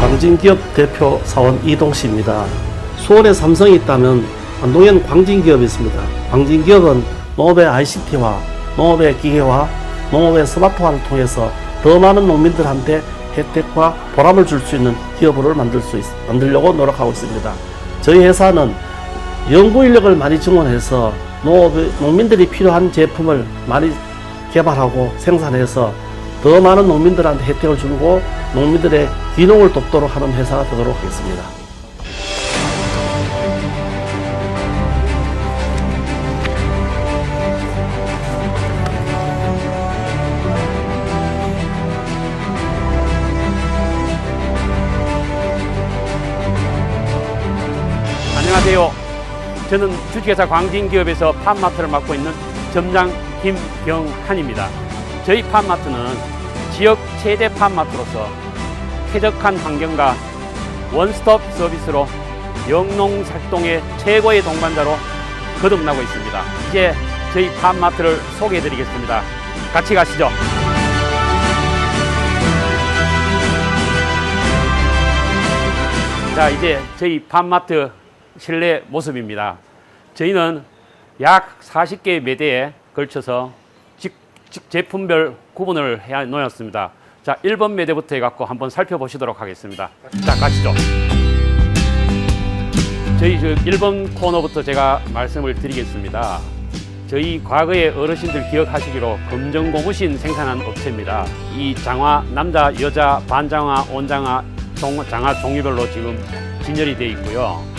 광진기업 대표 사원 이동씨입니다. 수원에 삼성이 있다면 안동에는 광진기업이 있습니다. 광진기업은 농업의 ICT화, 농업의 기계화, 농업의 스마트화를 통해서 더 많은 농민들한테 혜택과 보람을 줄 수 있는 기업을 만들 수 있, 만들려고 노력하고 있습니다. 저희 회사는 연구 인력을 많이 증원해서 농업 농민들이 필요한 제품을 많이 개발하고 생산해서 더 많은 농민들한테 혜택을 주고 농민들의 귀농을 돕도록 하는 회사가 되도록 하겠습니다. 저는 주식회사 광진기업에서 팜마트를 맡고 있는 점장 김경한입니다. 저희 팜마트는 지역 최대 팜마트로서 쾌적한 환경과 원스톱 서비스로 영농살동의 최고의 동반자로 거듭나고 있습니다. 이제 저희 팜마트를 소개해 드리겠습니다. 같이 가시죠. 자, 이제 저희 팜마트 실내 모습입니다. 저희는 약 40개의 매대에 걸쳐서 직, 직 제품별 구분을 해 놓았습니다. 자, 1번 매대부터 해갖고 한번 살펴보시도록 하겠습니다. 자, 가시죠. 저희 저 1번 코너부터 제가 말씀을 드리겠습니다. 저희 과거에 어르신들 기억하시기로 검정 고무신 생산한 업체입니다. 이 장화 남자, 여자, 반장화, 온장화, 종, 장화 종류별로 지금 진열이 되어 있고요.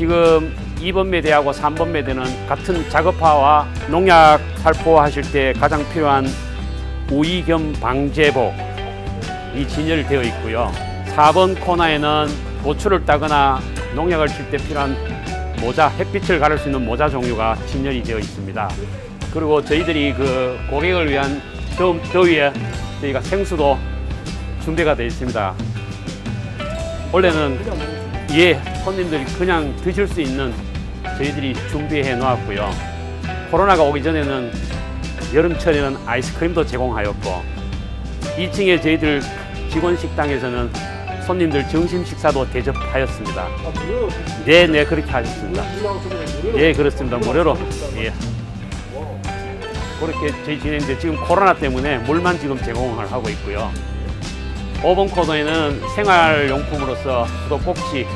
지금 2번 매대하고 3번 매대는 같은 작업화와 농약 살포하실 때 가장 필요한 우이 겸 방제복 이 진열되어 있고요. 4번 코너에는 고추를 따거나 농약을 칠 때 필요한 모자, 햇빛을 가릴 수 있는 모자 종류가 진열이 되어 있습니다. 그리고 저희들이 그 고객을 위한 더, 더위에 저희가 생수도 준비가 되어 있습니다. 원래는 예, 손님들이 그냥 드실 수 있는 저희들이 준비해 놓았고요. 코로나가 오기 전에는 여름철에는 아이스크림도 제공하였고 2층에 저희들 직원 식당에서는 손님들 점심 식사도 대접하였습니다. 네, 네 그렇게 하셨습니다. 예, 그렇습니다. 무료로 예. 그렇게 저희 진행인데 지금 코로나 때문에 물만 지금 제공을 하고 있고요. 5번 코너에는 생활용품으로서 구독꼭지,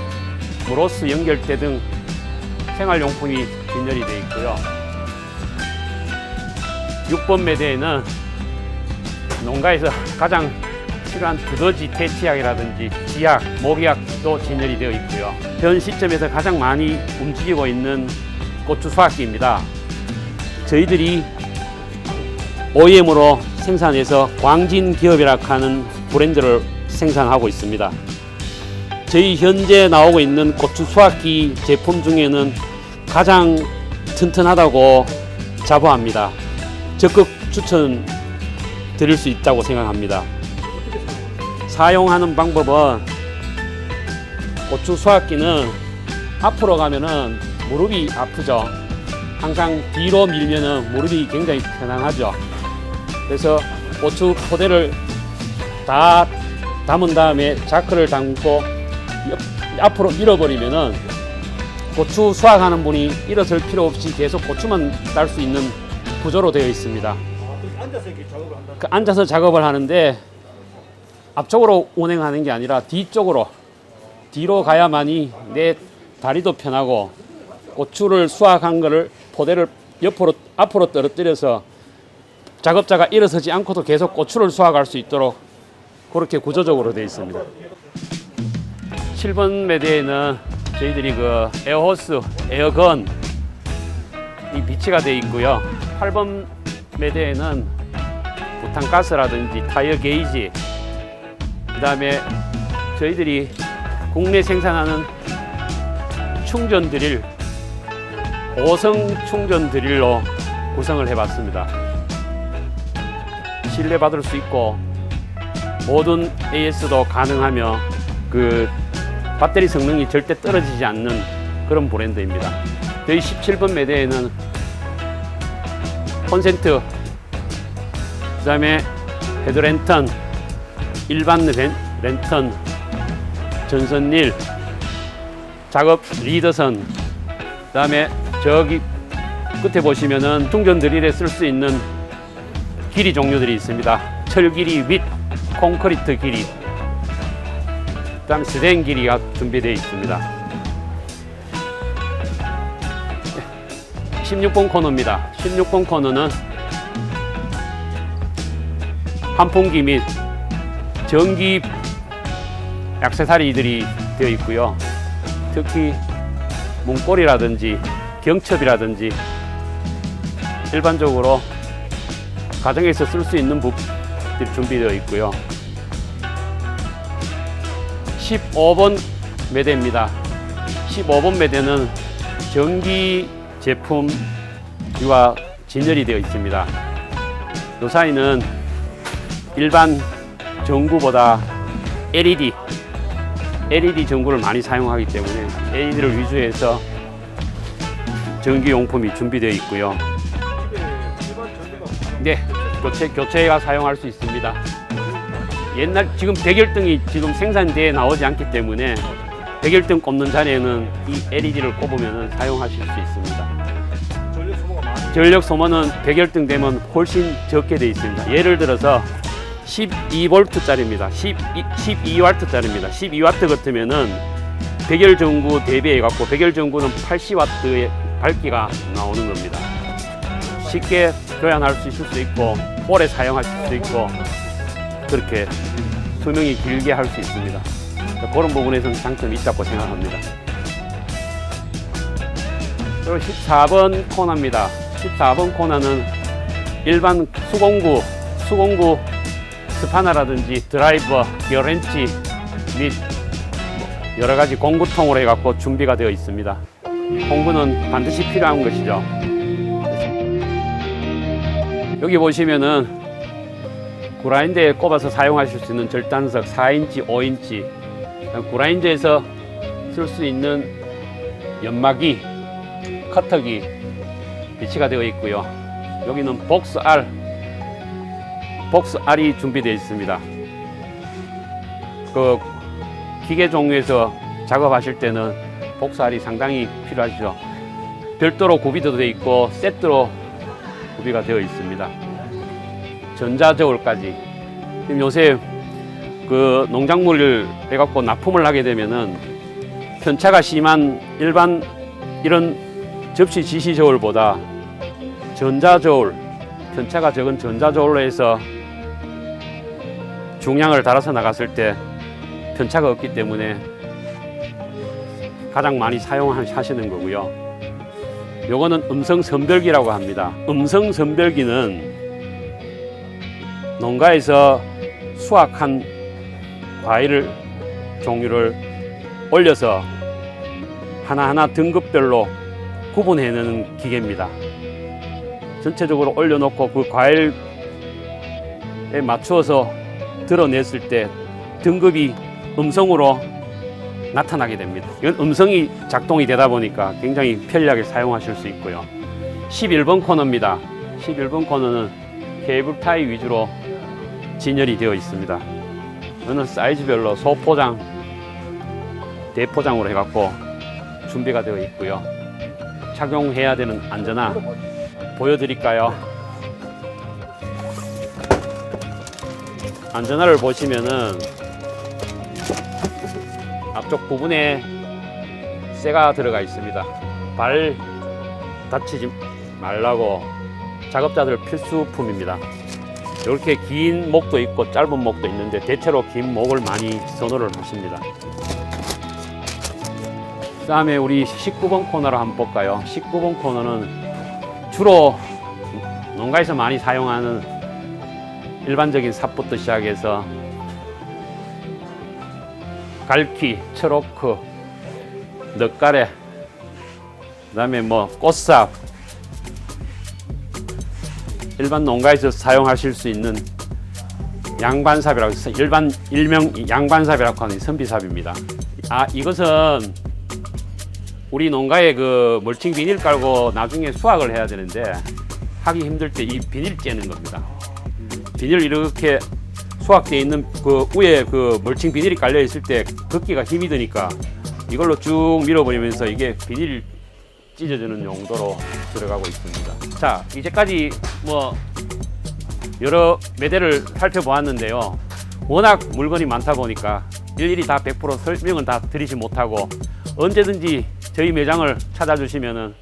브로스 연결대 등 생활용품이 진열이 되어 있고요. 6번 매대에는 농가에서 가장 필요한 두더지 퇴치약이라든지 지약, 목약도 진열이 되어 있고요. 현 시점에서 가장 많이 움직이고 있는 고추 수확기입니다. 저희들이 OEM으로 생산해서 광진 기업이라 하는 브랜드를 생산하고 있습니다. 저희 현재 나오고 있는 고추 수확기 제품 중에는 가장 튼튼하다고 자부합니다. 적극 추천 드릴 수 있다고 생각합니다. 사용하는 방법은 고추 수확기는 앞으로 가면은 무릎이 아프죠. 항상 뒤로 밀면은 무릎이 굉장히 편안하죠. 그래서 고추 포대를 다 담은 다음에 자크를 담고 옆- 앞으로 밀어버리면은 고추 수확하는 분이 일어설 필요 없이 계속 고추만 딸 수 있는 구조로 되어 있습니다. 그 앉아서 작업을 하는데 앞쪽으로 운행하는 게 아니라 뒤쪽으로 뒤로 가야만이 내 다리도 편하고 고추를 수확한 거를 포대를 옆으로 앞으로 떨어뜨려서 작업자가 일어서지 않고도 계속 고추를 수확할 수 있도록 그렇게 구조적으로 되어 있습니다. 7번 매대에는 저희들이 그 에어호스, 에어건 이 비치가 되어 있고요. 8번 매대에는 부탄가스라든지 타이어 게이지, 그 다음에 저희들이 국내 생산하는 충전 드릴, 고성 충전 드릴로 구성을 해봤습니다. 신뢰받을 수 있고 모든 AS도 가능하며 그 배터리 성능이 절대 떨어지지 않는 그런 브랜드입니다. 저희 17번 매대에는 콘센트, 그 다음에 헤드랜턴, 일반 랜, 랜턴, 전선릴, 작업 리더선, 그 다음에 저기 끝에 보시면은 충전 드릴에 쓸 수 있는 길이 종류들이 있습니다. 철 길이 및 콘크리트 길이, 그다음 스텐 길이가 준비되어 있습니다. 16번 코너입니다. 16번 코너는 환풍기 및 전기 액세서리들이 되어 있고요. 특히 문고리라든지 경첩이라든지 일반적으로 가정에서 쓸 수 있는 부품들이 준비되어 있고요. 15번 매대입니다. 15번 매대는 전기 제품과 진열이 되어 있습니다. 요 사이는 일반 전구보다 LED, LED 전구를 많이 사용하기 때문에 LED를 위주해서 전기용품이 준비되어 있고요. 네, 교체, 교체가 사용할 수 있습니다. 옛날 지금 백열등이 지금 생산대에 나오지 않기 때문에 백열등 꼽는 자리에는 이 LED를 꼽으면 사용하실 수 있습니다. 전력 소모는 백열등 되면 훨씬 적게 되어 있습니다. 예를 들어서 12V짜리입니다. 12, 12W짜리입니다. 12W 같으면은 백열 전구 대비해 갖고 백열 전구는 80W의 밝기가 나오는 겁니다. 쉽게 교환할 수 있을 수 있고 오래 사용하실 수 있고 그렇게 수명이 길게 할 수 있습니다. 그런 부분에서는 장점이 있다고 생각합니다. 그리고 14번 코너입니다. 14번 코너는 일반 수공구, 수공구 스파나라든지 드라이버, 기어렌치 및 여러 가지 공구통으로 해갖고 준비가 되어 있습니다. 공구는 반드시 필요한 것이죠. 여기 보시면은 구라인드에 꼽아서 사용하실 수 있는 절단석 4인치, 5인치 구라인드에서 쓸 수 있는 연마기, 커터기 비치가 되어 있고요. 여기는 복스 R, 복스 R이 준비되어 있습니다. 그 기계 종류에서 작업하실 때는 복스 R이 상당히 필요하죠. 별도로 구비도 되어 있고 세트로 구비가 되어 있습니다. 전자저울까지. 지금 요새 그 농작물을 해갖고 납품을 하게 되면은 편차가 심한 일반 이런 접시 지시 저울보다 전자 저울, 편차가 적은 전자 저울로 해서 중량을 달아서 나갔을 때 편차가 없기 때문에 가장 많이 사용하시는 거고요. 요거는 음성 선별기라고 합니다. 음성 선별기는 농가에서 수확한 과일을 종류를 올려서 하나하나 등급별로 구분해내는 기계입니다. 전체적으로 올려놓고 그 과일에 맞추어서 드러냈을 때 등급이 음성으로 나타나게 됩니다. 이건 음성이 작동이 되다 보니까 굉장히 편리하게 사용하실 수 있고요. 11번 코너입니다. 11번 코너는 케이블 타이 위주로 진열이 되어 있습니다. 이거는 사이즈별로 소포장, 대포장으로 해갖고 준비가 되어 있고요. 착용해야 되는 안전화 보여드릴까요? 안전화를 보시면은 앞쪽 부분에 쇠가 들어가 있습니다. 발 다치지 말라고 작업자들 필수품입니다. 이렇게 긴 목도 있고 짧은 목도 있는데 대체로 긴 목을 많이 선호를 하십니다. 그 다음에 우리 19번 코너로 한번 볼까요? 19번 코너는 주로 농가에서 많이 사용하는 일반적인 삽부터 시작해서 갈퀴, 트로크, 넛가래, 그 다음에 뭐 꽃삽, 일반 농가에서 사용하실 수 있는 양반삽이라고 해서 일반 일명 양반삽이라고 하는 선비삽입니다. 아 이것은 우리 농가에 그 멀칭 비닐 깔고 나중에 수확을 해야 되는데 하기 힘들 때 이 비닐 째는 겁니다. 비닐 이렇게 수확되어 있는 그 위에 그 멀칭 비닐이 깔려 있을 때 걷기가 힘이 드니까 이걸로 쭉 밀어버리면서 이게 비닐 찢어지는 용도로 들어가고 있습니다. 자, 이제까지 뭐 여러 매대를 살펴보았는데요. 워낙 물건이 많다 보니까 일일이 다 100% 설명은 다 드리지 못하고 언제든지 저희 매장을 찾아주시면은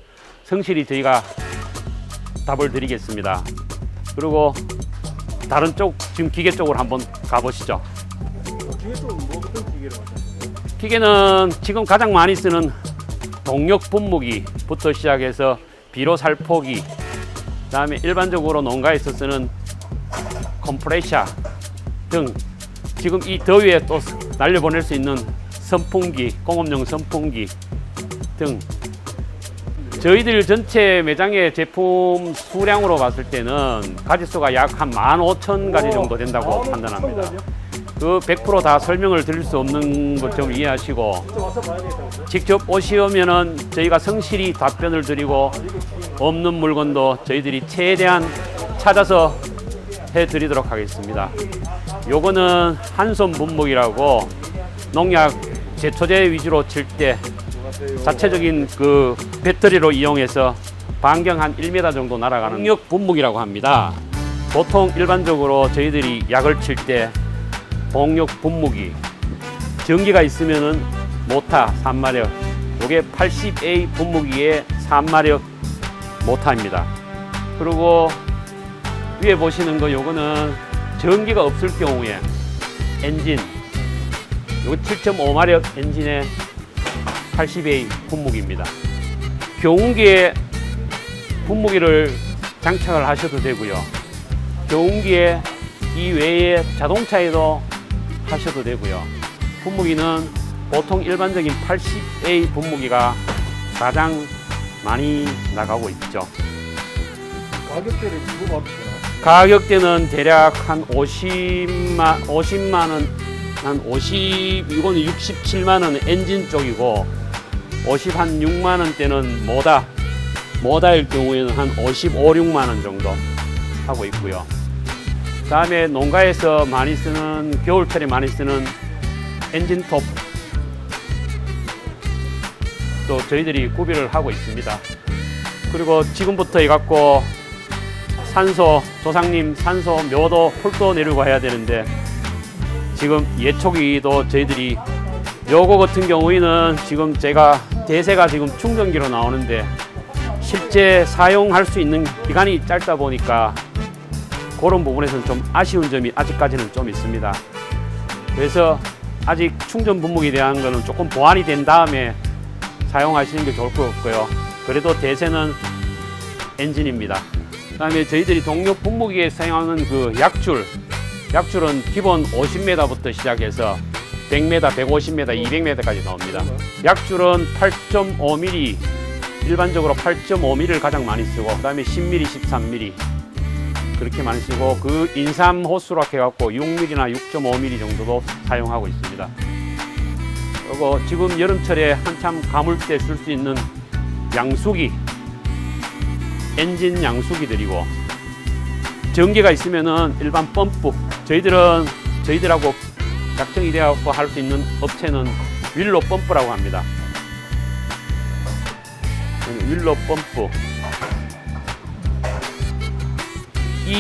성실히 저희가 답을 드리겠습니다. 그리고 다른 쪽 지금 기계 쪽으로 한번 가보시죠. 기계 쪽은 뭐 어떤 기계를 말씀하시는 거예요? 기계는 지금 가장 많이 쓰는 동력 분무기부터 시작해서 비료 살포기, 그다음에 일반적으로 농가에서 쓰는 컴프레셔 등 지금 이 더위에 또 날려보낼 수 있는 선풍기, 공업용 선풍기 등. 저희들 전체 매장의 제품 수량으로 봤을 때는 가지수가 약 한 15,000가지 정도 된다고 판단합니다. 그 100%다 설명을 드릴 수 없는 것 좀 이해하시고? 직접 오시면은 저희가 성실히 답변을 드리고 없는 물건도 저희들이 최대한 찾아서 해드리도록 하겠습니다. 요거는 한손 분목이라고 농약 제초제 위주로 칠 때 자체적인 그 배터리로 이용해서 반경 한 1m 정도 날아가는 동력 분목이라고 합니다. 보통 일반적으로 저희들이 약을 칠때 동력 분무기. 전기가 있으면은 모타 3마력 요게 80A 분무기의 3마력 모타입니다. 그리고 위에 보시는 거 요거는 전기가 없을 경우에 엔진 요거 7.5마력 엔진의 80A 분무기입니다. 경운기에 분무기를 장착을 하셔도 되고요. 경운기에 이 외에 자동차에도 하셔도 되고요. 분무기는 보통 일반적인 80A 분무기가 가장 많이 나가고 있죠. 가격대를 주고받을 때나 가격대는 대략 한 50만 50만 원, 한 50, 이거는 67만 원 엔진 쪽이고 50 한 6만 원대는 모다 모다일 경우에는 한 55, 6만 원 정도 하고 있고요. 다음에 농가에서 많이 쓰는 겨울철에 많이 쓰는 엔진톱 또 저희들이 구비를 하고 있습니다. 그리고 지금부터 해갖고 산소 조상님 산소 묘도 풀도 내리고 해야 되는데 지금 예초기도 저희들이 요거 같은 경우에는 지금 제가 대세가 지금 충전기로 나오는데 실제 사용할 수 있는 기간이 짧다 보니까 그런 부분에서는 좀 아쉬운 점이 아직까지는 좀 있습니다. 그래서 아직 충전 분목에 대한 거는 조금 보완이 된 다음에 사용하시는 게 좋을 것 같고요. 그래도 대세는 엔진입니다. 그 다음에 저희들이 동력 분무기에 사용하는 그 약줄, 약줄은 기본 50m부터 시작해서 100m, 150m, 200m까지 나옵니다. 약줄은 8.5mm, 일반적으로 8.5mm를 가장 많이 쓰고, 그 다음에 10mm, 13mm 그렇게 많이 쓰고 그 인삼 호수로 해갖고 6mm나 6.5mm 정도도 사용하고 있습니다. 그리고 지금 여름철에 한참 가물 때 쓸 수 있는 양수기, 엔진 양수기들이고 전기가 있으면은 일반 펌프 저희들은 저희들하고 작정이 되어갖고 할 수 있는 업체는 윌로 펌프라고 합니다. 윌로 펌프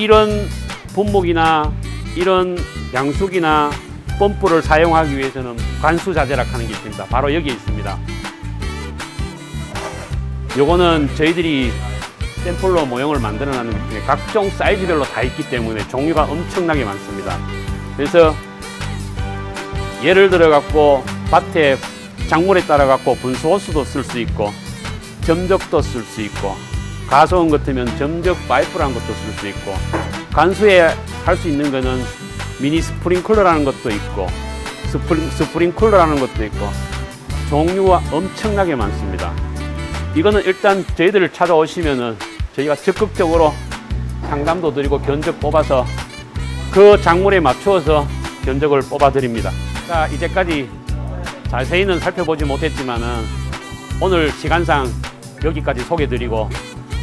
이런 분목이나 이런 양수기나 펌프를 사용하기 위해서는 관수자재락 하는 게 있습니다. 바로 여기에 있습니다. 요거는 저희들이 샘플로 모형을 만들어 놨는데 각종 사이즈별로 다 있기 때문에 종류가 엄청나게 많습니다. 그래서 예를 들어 갖고 밭에 작물에 따라 갖고 분수 호스도 쓸 수 있고 점적도 쓸 수 있고 가소원 같으면 점적 파이프라는 것도 쓸 수 있고 간수에 할 수 있는 거는 미니 스프링클러라는 것도 있고 스프링, 스프링클러라는 것도 있고 종류가 엄청나게 많습니다. 이거는 일단 저희들을 찾아오시면은 저희가 적극적으로 상담도 드리고 견적 뽑아서 그 작물에 맞추어서 견적을 뽑아드립니다. 자, 이제까지 자세히는 살펴보지 못했지만은 오늘 시간상 여기까지 소개드리고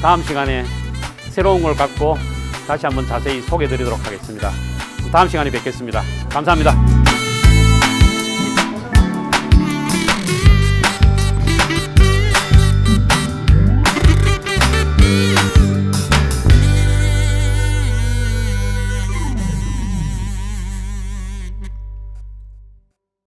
다음 시간에 새로운 걸 갖고 다시 한번 자세히 소개드리도록 하겠습니다. 다음 시간에 뵙겠습니다. 감사합니다.